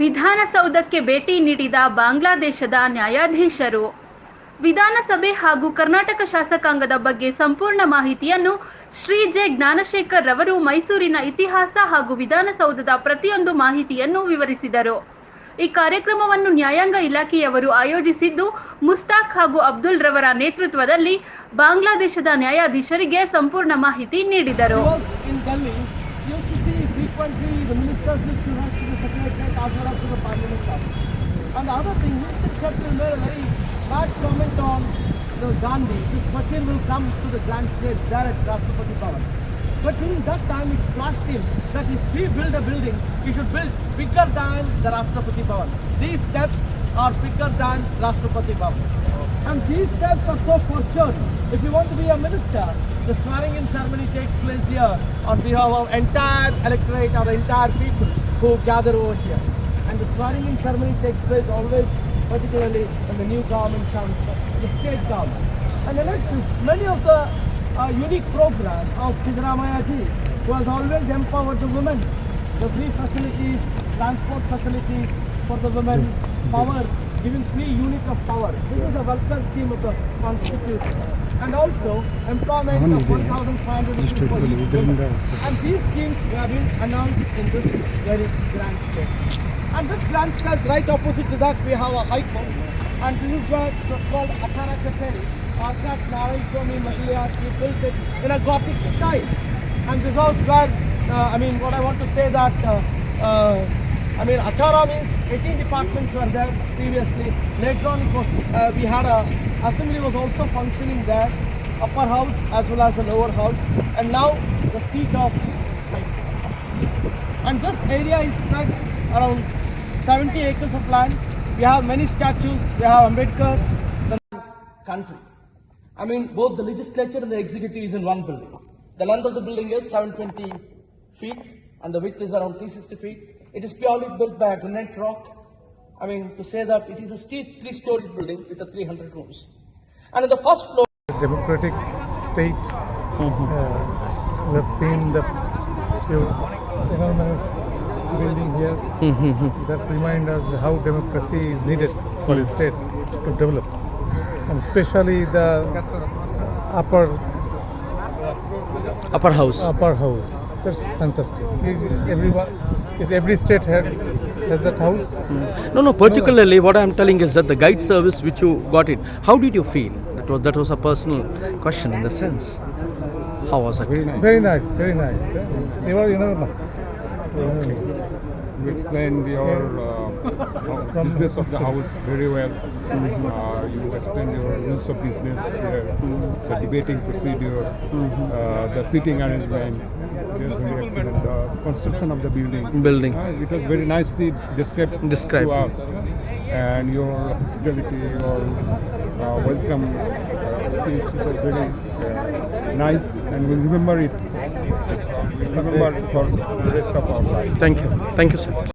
ವಿಧಾನಸೌಧಕ್ಕೆ ಭೇಟಿ ನೀಡಿದ ಬಾಂಗ್ಲಾದೇಶದ ನ್ಯಾಯಾಧೀಶರು. ವಿಧಾನಸಭೆ ಹಾಗೂ ಕರ್ನಾಟಕ ಶಾಸಕಾಂಗದ ಬಗ್ಗೆ ಸಂಪೂರ್ಣ ಮಾಹಿತಿಯನ್ನು ಶ್ರೀ ಜೆ ಜ್ಞಾನಶೇಖರ್ ರವರು ಮೈಸೂರಿನ ಇತಿಹಾಸ ಹಾಗೂ ವಿಧಾನಸೌಧದ ಪ್ರತಿಯೊಂದು ಮಾಹಿತಿಯನ್ನು ವಿವರಿಸಿದರು. ಈ ಕಾರ್ಯಕ್ರಮವನ್ನು ನ್ಯಾಯಾಂಗ ಇಲಾಖೆಯವರು ಆಯೋಜಿಸಿದ್ದು ಮುಸ್ತಾಕ್ ಹಾಗೂ ಅಬ್ದುಲ್ ರವರ ನೇತೃತ್ವದಲ್ಲಿ ಬಾಂಗ್ಲಾದೇಶದ ನ್ಯಾಯಾಧೀಶರಿಗೆ ಸಂಪೂರ್ಣ ಮಾಹಿತಿ ನೀಡಿದರು. And the other thing, Mr. Churchill made a very bad comment on the Gandhi. This Fakir will come to the grand stage at Rashtrapati Bhavan. But during that time, it flashed him that if we build a building, we should build bigger than the Rashtrapati Bhavan. These steps are bigger than Rashtrapati Bhavan. And these steps are so fortune. If you want to be a minister, the swearing in ceremony takes place here on behalf of entire electorate or entire people who gather over here. And the swearing in ceremony takes place always, particularly when the new government comes, the state government. And the next is many of the uh, unique programs of Siddaramaya ji, who has always empowered the women, the free facilities, transport facilities for the women, power, giving free unit of power. This is a welfare scheme of the constitution. And also employment of 1,500 rupees for each woman. And these schemes have been announced in this very grand state. And this grand state, right opposite to that, we have a high court. And this is where it was called Akara Kateri. Arkat Narayan Swami Madhya, he built it in a Gothic style. And this was where, uh, I mean, what I want to say that, uh, uh, I mean, Achara means 18 departments were there previously. Later on, it was, uh, we had a assembly was also functioning there, upper house as well as the lower house, and now the seat of And this area is spread around 70 acres of land. We have many statues. We have Ambedkar, the country. I mean, both the legislature and the executive is in one building. The length of the building is 720 feet, and the width is around 360 feet. It is purely built by granite rock. I mean, to say that it is a steep three-story building with a 300 rooms. And in the first floor, democratic state. Uh, we have seen the enormous building here. That reminds us how democracy is needed for a state to develop, and especially the upper upper house. upper house. That's fantastic. Is everyone is every state has has that house? No, no. Particularly, what I am telling is that the guide service which you got it. How did you feel? That was that was a personal question in the sense. How was it? Very nice. Very nice. Very nice. They were enormous. Okay. You explained your uh, business of the house very well. Uh, you explained your rules of business, here, the debating procedure, uh, the seating arrangement. It was very excellent. The construction of the building. Building. Uh, it was very nicely described, Described. to us. And your hospitality, your uh, welcome uh, speech was very uh, nice, and we'll remember it. For the rest of our life. Thank you. Thank you, sir.